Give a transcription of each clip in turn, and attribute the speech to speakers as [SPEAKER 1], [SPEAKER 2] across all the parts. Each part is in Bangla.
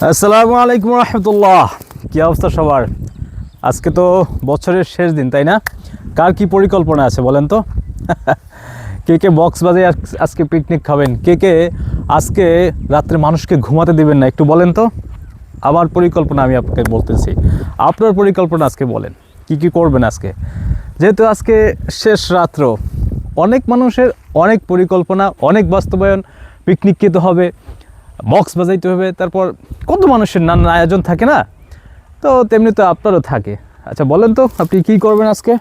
[SPEAKER 1] আসসালামু আলাইকুম রহমতুল্লাহ। কী অবস্থা সবার? আজকে তো বছরের শেষ দিন, তাই না? কার কি পরিকল্পনা আছে বলেন তো? কে কে বক্স বাজে আজ- আজকে পিকনিক খাবেন? কে কে আজকে রাত্রে মানুষকে ঘুমাতে দিবেন না, একটু বলেন তো? আমার পরিকল্পনা আমি আপনাকে বলতেছি। আপনার পরিকল্পনা আজকে বলেন। কি কি করবেন আজকে? যেহেতু আজকে শেষ রাত্র, অনেক মানুষের অনেক পরিকল্পনা, অনেক বাস্তবায়ন পিকনিক খেতে হবে। বক্স বাজাইতে হবে, তারপর কত মানুষের নানান আয়োজন থাকে না? তো তেমনি তো আপনারও থাকে। আচ্ছা বলেন তো, আপনি কি করবেন আজকে?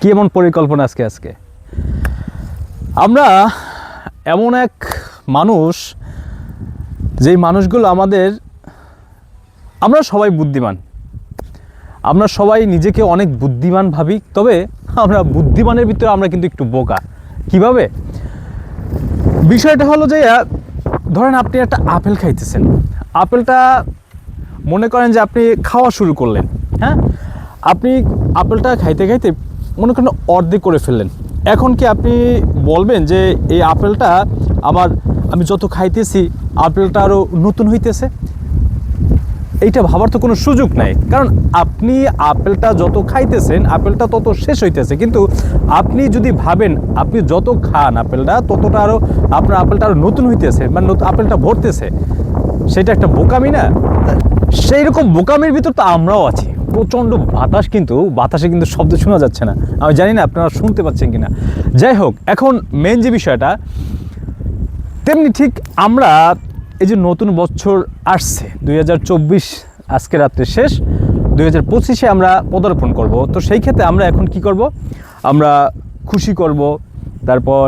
[SPEAKER 1] কি এমন পরিকল্পনা আজকে আজকে? আমরা এমন এক মানুষ, যেই মানুষগুলো আমাদের, আমরা সবাই বুদ্ধিমান। আমরা সবাই নিজেকে অনেক বুদ্ধিমান ভাবি, তবে আমরা বুদ্ধিমানের ভিতরে আমরা কিন্তু একটু বোকা। কীভাবে? বিষয়টা হলো যে ধরেন আপনি একটা আপেল খাইতেছেন। আপেলটা মনে করেন যে আপনি খাওয়া শুরু করলেন হ্যাঁ? আপনি আপেলটা খাইতে খাইতে মনে করেন অর্ধেক করে ফেললেন। এখন কি আপনি বলবেন যে এই আপেলটা আমার আমি যত খাইতেছি, আপেলটা আরও নতুন হইতেছে? এইটা ভাবার তো কোনো সুযোগ নাই। কারণ আপনি আপেলটা যত খাইতেছেন, আপেলটা তত শেষ হইতেছে। কিন্তু আপনি যদি ভাবেন, আপনি যত খান আপেলটা, ততটা আরও আপনার আপেলটা আরও নতুন হইতেছে মানে আপেলটা ভরতেছে। সেটা একটা বোকামি না? সেই রকম বোকামির ভিতর তো আমরাও আছি। প্রচণ্ড বাতাস কিন্তু, বাতাসে কিন্তু শব্দ শোনা যাচ্ছে না। আমি জানি না আপনারা শুনতে পাচ্ছেন কিনা। যাই হোক, এখন মেন যে বিষয়টা, তেমনি ঠিক আমরা এই যে নতুন বছর আসছে, দুই হাজার চব্বিশ আজকে রাত্রে শেষ, দুই হাজার পঁচিশে আমরা পদার্পণ করব। তো সেই ক্ষেত্রে আমরা এখন কি করব? আমরা খুশি করব, তারপর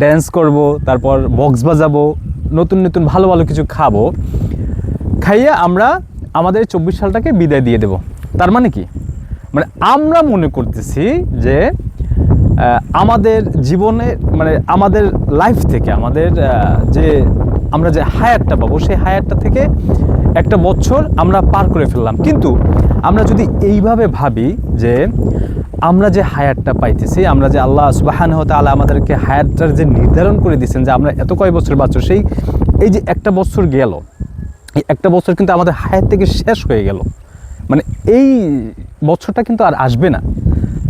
[SPEAKER 1] ড্যান্স করব, তারপর বক্স বাজাবো, নতুন নতুন ভালো ভালো কিছু খাব। খাইয়ে আমরা আমাদের চব্বিশ সালটাকে বিদায় দিয়ে দেব। তার মানে কি? মানে আমরা মনে করতেছি যে আমাদের জীবনে মানে আমাদের লাইফ থেকে, আমাদের যে আমরা যে হায়ারটা পাবো, সেই হায়ারটা থেকে একটা বছর আমরা পার করে ফেললাম। কিন্তু আমরা যদি এইভাবে ভাবি যে আমরা যে হায়ারটা পাইতেছি, আমরা যে আল্লাহ সুবাহান তালা আমাদেরকে হায়ারটার যে নির্ধারণ করে দিয়েছেন যে আমরা এত কয় বছর বাঁচো সেই এই যে একটা বছর গেল, এই একটা বছর কিন্তু আমাদের হায়ার থেকে শেষ হয়ে গেল। মানে এই বছরটা কিন্তু আর আসবে না।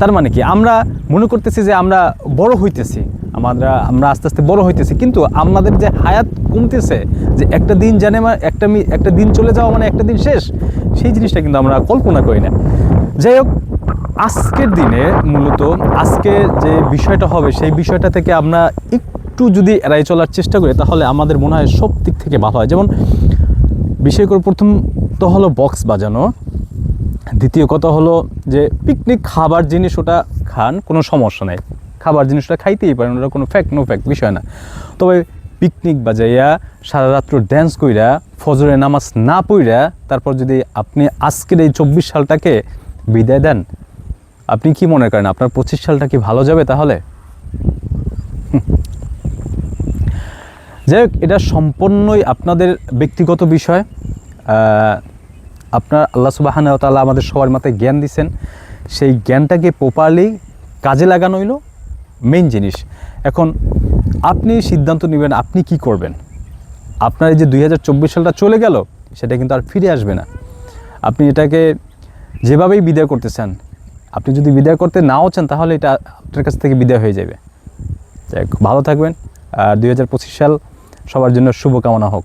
[SPEAKER 1] তার মানে কি? আমরা মনে করতেছি যে আমরা বড় হইতেছি, আমরা আমরা আস্তে আস্তে বড় হইতেছি, কিন্তু আমাদের যে হায়াত কমতেছে যে একটা দিন জানে একটা একটা দিন চলে যাওয়া মানে একটা দিন শেষ, সেই জিনিসটা কিন্তু আমরা কল্পনা করি না। যাই হোক, আজকের দিনে মূলত আজকে যে বিষয়টা হবে, সেই বিষয়টা থেকে আমরা একটু যদি এড়াই চলার চেষ্টা করি, তাহলে আমাদের মনে হয় সব দিক থেকে ভালো হয়। যেমন বিষয় করে প্রথম তো হলো বক্স বাজানো, দ্বিতীয় কথা হলো যে পিকনিক খাবার জিনিস ওটা খান, কোনো সমস্যা নেই। খাবার জিনিসটা খাইতেই পারেন, ওটা কোনো ফ্যাক্ট নো ফ্যাক্ট বিষয় না। তবে পিকনিক বাজাইয়া সারা রাত্র ড্যান্স কইরা ফজরে নামাজ না পইরা তারপর যদি আপনি আজকের এই চব্বিশ সালটাকে বিদায় দেন, আপনি কি মনে করেন আপনার পঁচিশ সালটা কি ভালো যাবে তাহলে? যাই হোক, এটা সম্পূর্ণই আপনাদের ব্যক্তিগত বিষয়। আপনার আল্লাহ সুবাহান তাআলা আমাদের সবার মাথায় জ্ঞান দিছেন। সেই জ্ঞানটাকে প্রপারলি কাজে লাগানো হইল মেইন জিনিস। এখন আপনি সিদ্ধান্ত নেবেন আপনি কি করবেন। আপনার এই যে দু হাজার চব্বিশ সালটা চলে গেল, সেটা কিন্তু আর ফিরে আসবে না। আপনি এটাকে যেভাবেই বিদায় করতে চান, আপনি যদি বিদায় করতে নাও চান, তাহলে এটা আপনার কাছ থেকে বিদায় হয়ে যাবে। ভালো থাকবেন। আর দুই হাজার পঁচিশ সাল সবার জন্য শুভকামনা হোক।